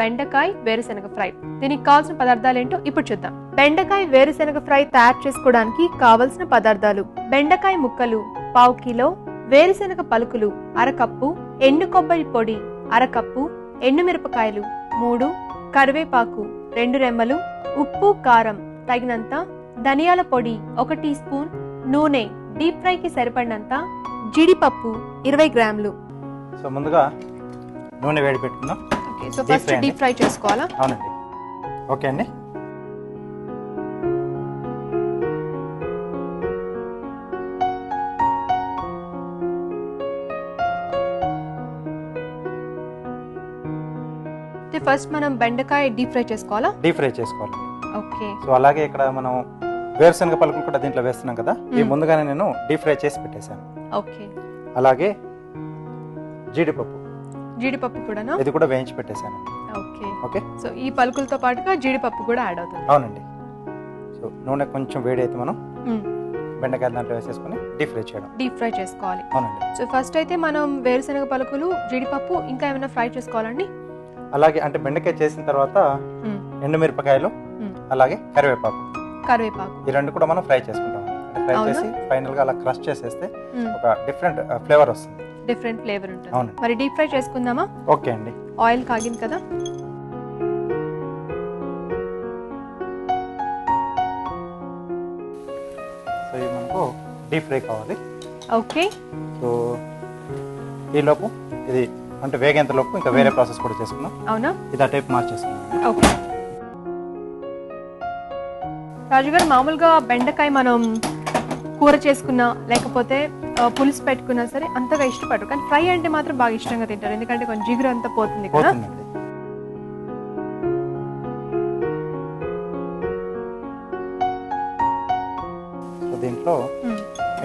బెండకాయ వేరుశనగ ఫ్రై. దీనికి కావాల్సిన పదార్థాలు ఏంటో ఇప్పుడు చూద్దాం. బెండకాయ వేరుశనగ ఫ్రై తయారు చేసుకోవడానికి కావలసిన పదార్థాలు. బెండకాయ ముక్కలు పావు కిలో. వేరుశనగ పలుకులు అరకప్పు. ఎండు కొబ్బరి పొడి అరకప్పు. ఎండుమిరపకాయలు మూడు. కరివేపాకు రెండు రెమ్మలు. ఉప్పు కారం తగినంత. ధనియాల పొడి ఒక టీ స్పూన్. నూనె డీప్ ఫ్రైకి సరిపడినంత. జీడిపప్పు ఇరవై గ్రాములు. సో ముందుగా నూనె వేడి పెట్టుకుందాం. Okay so first. Deep fry చేసుకోవాలా? అవునండి. ఓకే అండి. ఫస్ట్ మనం బెండకాయ డీప్ ఫ్రై చేసుకోవాలా? డీప్ ఫ్రై చేసుకోవాలి. ఓకే సో అలాగే ఇక్కడ మనం వేరుశనగ పలుకులు కూడా దీంట్లో వేస్తున్నాం కదా? ఈ మ్మ్. ముందుగానే నేను డీప్ ఫ్రై చేసి పెట్టేశాను. ఓకే అలాగే జీడిపప్పు. జీడిపప్పు కూడానా? ఇది కూడా వేయించి పెట్టేశాను. ఓకే. ఓకే? సో ఈ పలుకులతో పాటుగా జీడిపప్పు కూడా యాడ్ అవుతుంది. అవునండి. సో నూనె కొంచెం వేడి అయితే మనం. బెండకాయ దాంట్లో వేసేసుకొని డీప్ ఫ్రై చేయడం. డీప్ ఫ్రై చేసుకోవాలి. అవునండి. సో ఫస్ట్ అయితే మనం వేరుశనగ పలుకులు జీడిపప్పు ఇంకా ఏమైనా ఫ్రై చేసుకోవాలండి? అలాగే అంటే బెండకాయ చేసిన తర్వాత. ఎండుమిరపకాయలు. అలాగే కరివేపాకు. కరివేపాకు. ఈ రెండు కూడా మనం ఫ్రై చేసుకుంటాం. ఫ్రై? చేసి ఫైనల్గా అలా క్రష్ చేసేస్తే. ఒక డిఫరెంట్ ఫ్లేవర్ వస్తుంది. డిఫరెంట్ ఫ్లేవర్ ఉంటుంది. మరి డీప్ ఫ్రై చేసుకుందామా? ఓకే అండి. ఆయిల్ కాగింది కదా? సో ఇది మనకు డీప్ ఫ్రై కావాలి. ఓకే. సో ఈలోపు ఇది అంటే వేగేంత లోపు ఇంకా వేరే ప్రాసెస్ కూడా చేసుకుందాం. అవునా? ఇది ఆ టైప్ మార్చేసుకుందాం. ఓకే. రాజుగారు మామూలుగా బెండకాయ మనం కూర చేసుకున్నా లేకపోతే పులుసు పెట్టుకున్నా సరే అంతగా ఇష్టపడరు. కానీ ఫ్రై అంటే మాత్రం బాగా ఇష్టంగా తింటారు. ఎందుకంటే కొంచెం జిగురు అంతా పోతుంది కదా. దీంట్లో.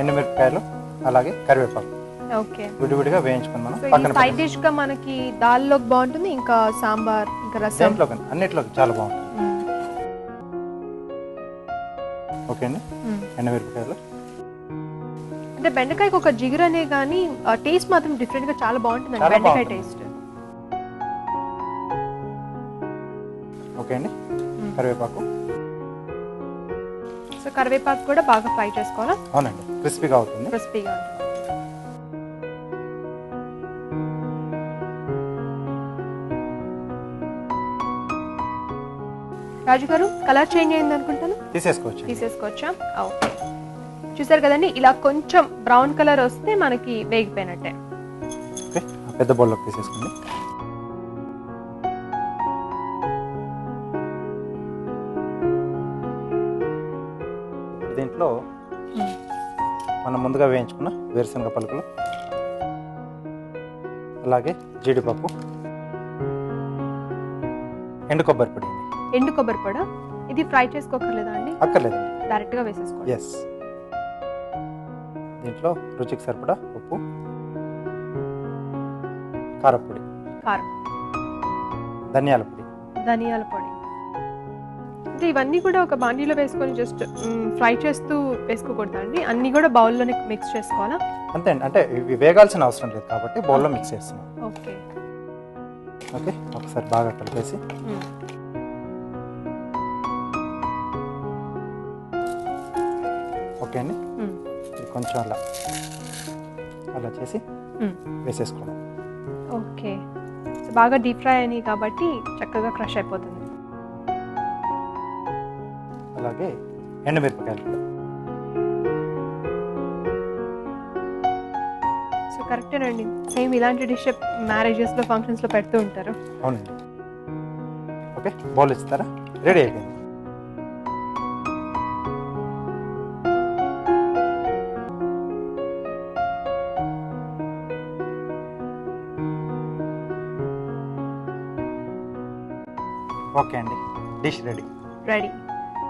ఎండుమిరపకాయలు అలాగే కరివేపాకు. ఓకే. విడివిడిగా ఇది సైడ్. డిష్గా మనకి దాల్లోకి బాగుంటుంది ఇంకా సాంబార్ ఇంకా రసం. అన్నిట్లోకి చాలా బాగుంటుంది. ఓకే అండి. ఎండుమిరపకాయలు. అంటే బెండకాయకి ఒక జిగురు అనే కానీ టేస్ట్ మాత్రం డిఫరెంట్గా చాలా బాగుంటుంది చాలా బెండకాయ బాగుంటుంది. టేస్ట్. ఓకే అండి. కరివేపాకు. సో కరివేపాకు కూడా బాగా ఫ్రై చేసుకోవాలా? అవునండి. క్రిస్పీగా అవుతుంది. క్రిస్పీగా రాజు గారు కలర్ చేంజ్ అయింది అనుకుంటాను తీసేసుకోవచ్చు తీసేసుకోవచ్చా? ఓకే. చూసారు కదండి? ఇలా కొంచెం బ్రౌన్ కలర్ వస్తే మనకి వేగిపోయినట్టే. పెద్ద బౌల్లోకి తీసేసుకోండి. దీంట్లో మనం ముందుగా వేయించుకున్న వేరుశనగ పలుకులు అలాగే జీడిపప్పు ఎండు కొబ్బరి పొడి ఎండు కొబ్బరి పొడ? ఇది ఫ్రై చేసుకోకర్లేదా అండి? అక్కర్లేదండి. డైరెక్ట్గా వేసేసుకోండి. ఎస్ దీంట్లో రుచికి సరిపడా ఉప్పు కారపొడి కారం. ధనియాల పొడి. ధనియాల పొడి. అంటే ఇవన్నీ కూడా ఒక బాండీలో వేసుకొని జస్ట్ ఫ్రై చేస్తూ వేసుకోకూడదా అండి? అన్ని కూడా బౌల్లోనే మిక్స్ చేసుకోవాలా? అంతే అండి. అంటే ఇవి వేగాల్సిన అవసరం లేదు కాబట్టి బౌల్లో మిక్స్ చేస్తున్నాం. ఓకే. ఓకే. ఒకసారి బాగా కలిపేసి. ఓకే అండి. కొంచెం అలా. అలా చేసి వేసేసుకోవడం. ఓకే. సో బాగా డీప్ ఫ్రై అయినాయి కాబట్టి చక్కగా క్రష్ అయిపోతుంది. అలాగే ఎండుమిరపకాయలు సో కరెక్టేనండి సేమ్ ఇలాంటి డిష్ మ్యారేజెస్లో ఫంక్షన్స్లో పెడుతూ ఉంటారు. అవునండి. ఓకే బౌల్ ఇస్తారా? రెడీ అయిపోయింది. ఓకే అండి. Dish ready. రెడీ.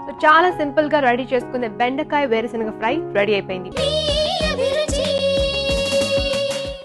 సో చాలా సింపుల్గా రెడీ చేసుకునే బెండకాయ వేరుశనగ ఫ్రై రెడీ అయిపోయింది.